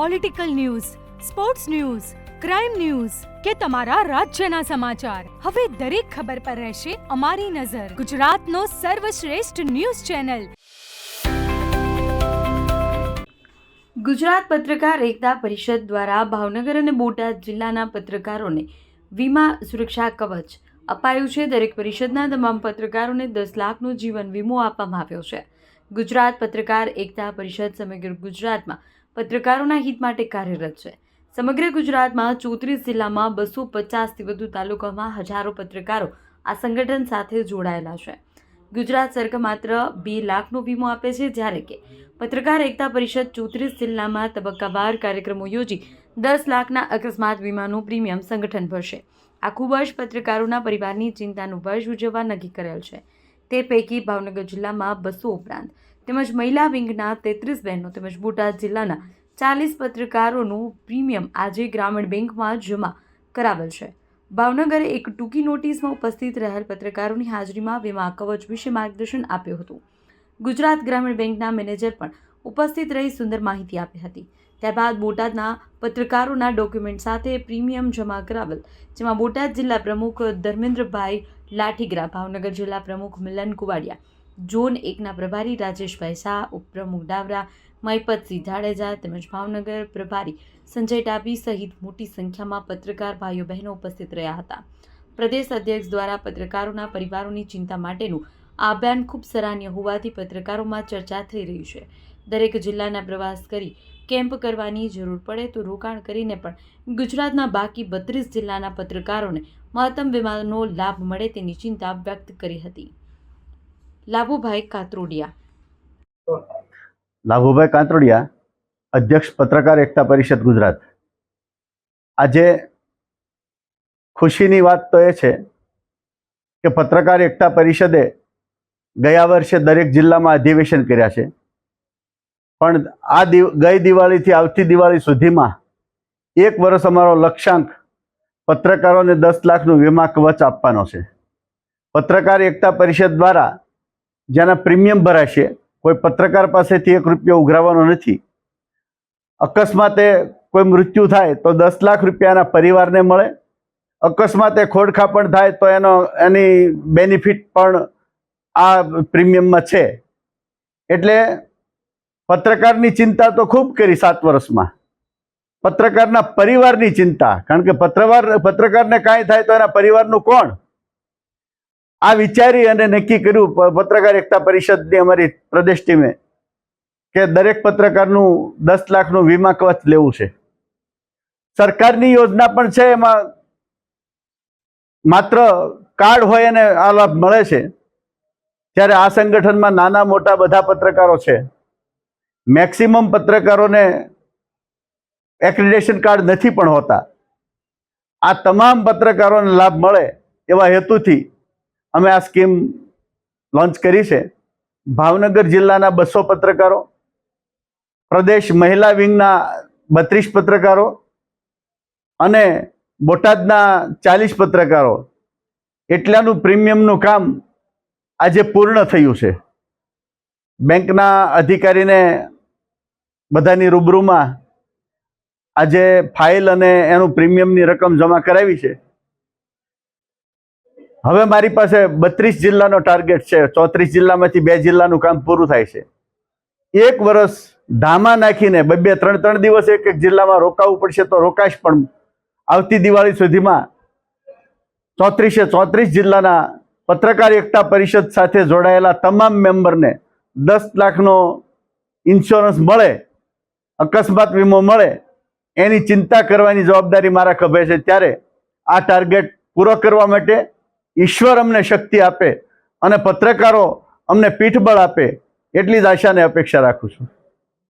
Political news sports news crime news કે તમારા રાજ્યના સમાચાર. હવે દરેક ખબર પર રહેશે અમારી નજર. ગુજરાતનો સર્વશ્રેષ્ઠ ન્યૂઝ ચેનલ. ગુજરાત પત્રકાર એકતા પરિષદ દ્વારા ભાવનગર અને બોટાદ જિલ્લાના પત્રકારોને વીમા સુરક્ષા કવચ અપાયું છે. દરેક પરિષદના તમામ પત્રકારોને દસ લાખનો જીવન વીમો આપવામાં આવ્યો છે. ગુજરાત પત્રકાર એકતા પરિષદ સમગ્ર ગુજરાતમાં પત્રકારોના હિત માટે કાર્યરત છે. સમગ્ર ગુજરાતમાં ચોત્રીસ જિલ્લામાં બસો પચાસથી વધુ તાલુકામાં હજારો પત્રકારો આ સંગઠન સાથે જોડાયેલા છે. ગુજરાત સરકાર માત્ર બે લાખનો વીમો આપે છે જ્યારે કે પત્રકાર એકતા પરિષદ ચોત્રીસ જિલ્લામાં તબક્કાવાર કાર્યક્રમો યોજી દસ લાખના અકસ્માત વીમાનું પ્રીમિયમ સંગઠન ભરશે. આખું વર્ષ પત્રકારોના પરિવારની ચિંતાનું વર્ષ ઉજવવા નક્કી કરેલ છે. તે પૈકી ભાવનગર જિલ્લામાં બસો ઉપરાંત તેમજ મહિલા વિંગના તેત્રીસ બહેનો તેમજ બોટાદ જિલ્લાના ચાલીસ પત્રકારોનું પ્રીમિયમ આજે ગ્રામીણ બેંકમાં જમા કરાવેલ છે. ભાવનગરે એક ટૂંકી નોટિસમાં ઉપસ્થિત રહેલ પત્રકારોની હાજરીમાં વીમા કવચ વિશે માર્ગદર્શન આપ્યું હતું. ગુજરાત ગ્રામીણ બેંકના મેનેજર પણ ઉપસ્થિત રહી સુંદર માહિતી આપી હતી. ત્યારબાદ બોટાદના પત્રકારોના ડોક્યુમેન્ટ સાથે પ્રીમિયમ જમા કરાવેલ, જેમાં બોટાદ જિલ્લા પ્રમુખ ધર્મેન્દ્રભાઈ લાઠીગ્રા, ભાવનગર જિલ્લા પ્રમુખ મિલન કુવાડિયા ઝોન એકના પ્રભારી રાજેશભાઈ શાહ ઉપપ્રમુખ ડાવરા મહિપતસિંહ જાડેજા તેમજ ભાવનગર પ્રભારી સંજય ડાબી સહિત મોટી સંખ્યામાં પત્રકાર ભાઈઓ બહેનો ઉપસ્થિત રહ્યા હતા. પ્રદેશ અધ્યક્ષ દ્વારા પત્રકારોના પરિવારોની ચિંતા માટેનું આ અભિયાન ખૂબ સરાહનીય હોવાથી પત્રકારોમાં ચર્ચા થઈ રહી છે. દરેક જિલ્લાના પ્રવાસ કરી કેમ્પ કરવાની જરૂર પડે તો રોકાણ કરીને પણ ગુજરાતના બાકી બત્રીસ જિલ્લાના પત્રકારોને મહત્તમ વીમાનો લાભ મળે તેની ચિંતા વ્યક્ત કરી હતી. લાભુભાઈ કાતરોડિયા. લાભુભાઈ કાંતરોડિયા, અધ્યક્ષ પત્રકાર એકતા પરિષદ ગુજરાત. આજે ખુશીની વાત તો એ છે કે પત્રકાર એકતા પરિષદે ગયા વર્ષે દરેક જિલ્લામાં અધિવેશન કર્યા છે. પણ આ દિવ, ગઈ દિવાળીથી આવતી દિવાળી સુધીમાં એક વર્ષ અમારો લક્ષ્યાંક પત્રકારોને દસ લાખનું વીમા કવચ આપવાનો છે. પત્રકાર એકતા પરિષદ દ્વારા જેના પ્રીમિયમ ભરાશે, કોઈ પત્રકાર પાસેથી એક રૂપિયો ઉઘરાવવાનો નથી. અકસ્માતે કોઈ મૃત્યુ થાય તો દસ લાખ રૂપિયાના પરિવારને મળે. અકસ્માતે ખોડખાપણ થાય તો એનો, એની બેનિફિટ પણ આ પ્રીમિયમમાં છે. એટલે પત્રકારની ચિંતા તો ખૂબ કરી સાત વર્ષમાં. પત્રકારના પરિવારની ચિંતા, કારણ કે પત્રકાર પત્રકારને કાંઈ થાય તો એના પરિવારનું કોણ? આ વિચારી અને નક્કી કર્યું પત્રકાર એકતા પરિષદની અમારી પ્રદેશ ટીમે કે દરેક પત્રકારનું દસ લાખનું વીમા કવચ લેવું છે. સરકારની યોજના પણ છે, એમાં માત્ર કાર્ડ હોય અને આ લાભ મળે છે. ત્યારે આ સંગઠનમાં નાના મોટા બધા પત્રકારો છે. મેક્સિમમ પત્રકારોને એક્રિડેશન કાર્ડ નથી પણ હોતા. આ તમામ પત્રકારોને લાભ મળે એવા હેતુથી અમે આ સ્કીમ લોન્ચ કરી છે. ભાવનગર જિલ્લાના બસો પત્રકારો, પ્રદેશ મહિલા વિંગના બત્રીસ પત્રકારો અને બોટાદના ચાલીસ પત્રકારો. એટલાનું પ્રીમિયમનું કામ આજે પૂર્ણ થયું છે. બેંકના અધિકારીને બધાની રૂબરૂમાં આજે ફાઇલ અને એનું પ્રીમિયમની રકમ જમા કરાવી છે. હવે મારી પાસે બત્રીસ જિલ્લાનો ટાર્ગેટ છે, ચોત્રીસ જિલ્લામાંથી બે જિલ્લાનું કામ પૂરું થાય છે. એક વર્ષ ધામા નાખીને બે બે ત્રણ ત્રણ દિવસ એક એક જિલ્લામાં રોકાવું પડશે તો રોકાશ પણ આવતી દિવાળી સુધીમાં ચોત્રીસે ચોત્રીસ જિલ્લાના પત્રકાર એકતા પરિષદ સાથે જોડાયેલા તમામ મેમ્બરને દસ લાખનો ઇન્સ્યોરન્સ મળે, અકસ્માત વીમો મળે, એની ચિંતા કરવાની જવાબદારી મારા ખભે છે. ત્યારે આ ટાર્ગેટ પૂરો કરવા માટે ઈશ્વર અમને શક્તિ આપે અને પત્રકારો અમને પીઠબળ આપે, એટલી જ આશાને અપેક્ષા રાખું છું.